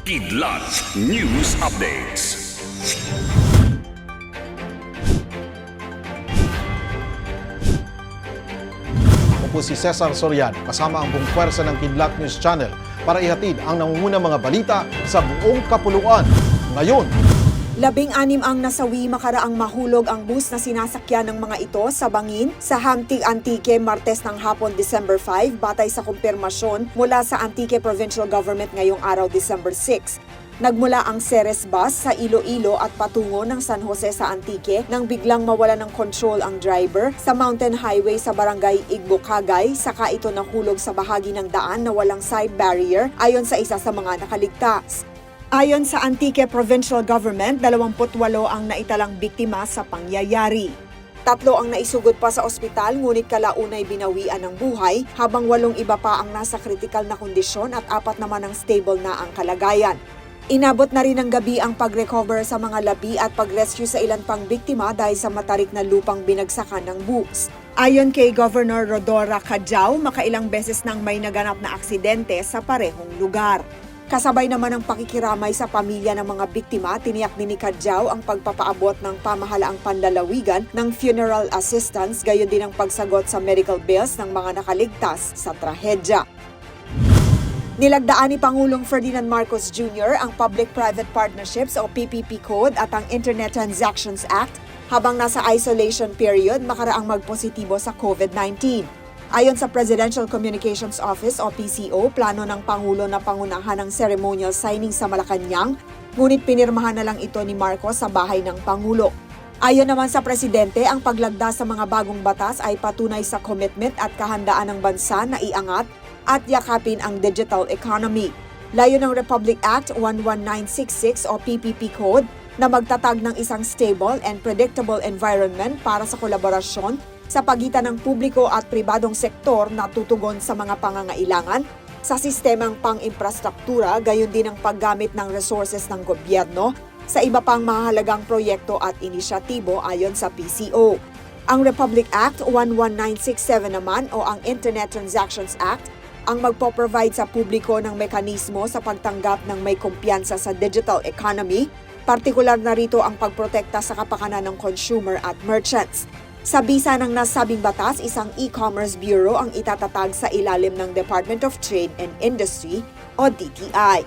Kidlat News Updates. Ako si Cesar Soriano kasama ang buong pwersa ng Kidlat News Channel para ihatid ang nangungunang mga balita sa buong kapuluan. Ngayon, Labing-anim ang nasawi makaraang mahulog ang bus na sinasakyan ng mga ito sa Bangin sa Hamtig Antique Martes ng hapon December 5 batay sa kumpirmasyon mula sa Antique Provincial Government ngayong araw December 6. Nagmula ang Ceres bus sa Iloilo at patungo ng San Jose sa Antique nang biglang mawala ng control ang driver sa mountain highway sa barangay Igbokagay saka ito nahulog sa bahagi ng daan na walang side barrier ayon sa isa sa mga nakaligtas. Ayon sa Antique Provincial Government, 28 ang naitalang biktima sa pangyayari. Tatlo ang naisugod pa sa ospital ngunit kalaunay binawian ng buhay habang walong iba pa ang nasa kritikal na kondisyon at apat naman ang stable na ang kalagayan. Inabot na rin ng gabi ang pag-recover sa mga labi at pag-rescue sa ilan pang biktima dahil sa matarik na lupang binagsakan ng bus. Ayon kay Governor Rodora Cajao, makailang beses nang may naganap na aksidente sa parehong lugar. Kasabay naman ang pakikiramay sa pamilya ng mga biktima, tiniyak ni Cajao ang pagpapaabot ng pamahalaang panlalawigan ng funeral assistance gayon din ang pagsagot sa medical bills ng mga nakaligtas sa trahedya. Nilagdaan ni Pangulong Ferdinand Marcos Jr. ang Public-Private Partnerships o PPP Code at ang Internet Transactions Act habang nasa isolation period makaraang magpositibo sa COVID-19. Ayon sa Presidential Communications Office o PCO, plano ng Pangulo na pangunahan ng ceremonial signing sa Malacanang, ngunit pinirmahan na lang ito ni Marcos sa bahay ng Pangulo. Ayon naman sa Presidente, ang paglagda sa mga bagong batas ay patunay sa commitment at kahandaan ng bansa na iangat at yakapin ang digital economy. Layo ng Republic Act 11966 o PPP Code na magtatag ng isang stable and predictable environment para sa kolaborasyon sa pagitan ng publiko at pribadong sektor na tutugon sa mga pangangailangan sa sistemang pang-infrastruktura gayon din ang paggamit ng resources ng gobyerno sa iba pang mahalagang proyekto at inisyatibo ayon sa PCO. Ang Republic Act 11967 naman o ang Internet Transactions Act ang magpo-provide sa publiko ng mekanismo sa pagtanggap ng may kumpiyansa sa digital economy, partikular na rito ang pagprotekta sa kapakanan ng consumer at merchants. Sa bisa ng nasabing batas, isang e-commerce bureau ang itatatag sa ilalim ng Department of Trade and Industry o DTI.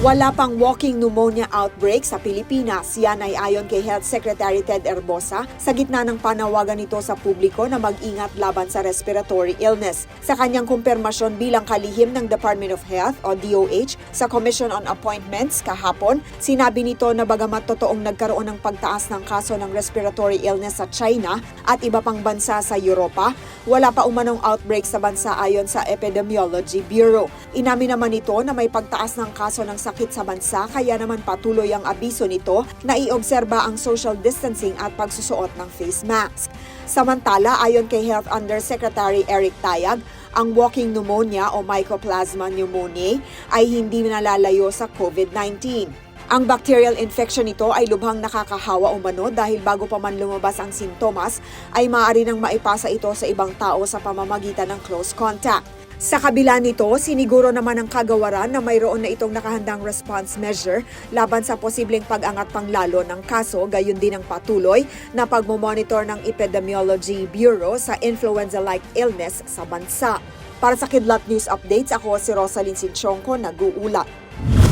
Wala pang walking pneumonia outbreak sa Pilipinas. Yan ay ayon kay Health Secretary Ted Erbosa sa gitna ng panawagan nito sa publiko na mag-ingat laban sa respiratory illness. Sa kanyang kumpirmasyon bilang kalihim ng Department of Health o DOH sa Commission on Appointments kahapon, sinabi nito na bagamat totoong nagkaroon ng pagtaas ng kaso ng respiratory illness sa China at iba pang bansa sa Europa, wala pa umanong outbreak sa bansa ayon sa Epidemiology Bureau. Inamin naman ito na may pagtaas ng kaso ng sakit sa bansa kaya naman patuloy ang abiso nito na iobserba ang social distancing at pagsusuot ng face mask. Samantala, ayon kay Health Undersecretary Eric Tayag, ang walking pneumonia o Mycoplasma pneumoniae ay hindi nalalayo sa COVID-19. Ang bacterial infection nito ay lubhang nakakahawa umano dahil bago pa man lumabas ang sintomas ay maaari nang maipasa ito sa ibang tao sa pamamagitan ng close contact. Sa kabila nito, siniguro naman ng kagawaran na mayroon na itong nakahandang response measure laban sa posibleng pag-angat pang lalo ng kaso, gayon din ang patuloy na pagmomonitor ng Epidemiology Bureau sa influenza-like illness sa bansa. Para sa Kidlat News Updates, ako si Rosalyn Sinchonko, nag-uulat.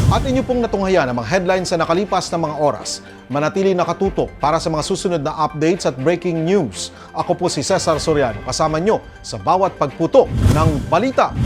At inyo pong natunghayan ang mga headlines sa nakalipas na mga oras. Manatili nakatutok para sa mga susunod na updates at breaking news. Ako po si Cesar Soriano, kasama nyo sa bawat pagputok ng balita.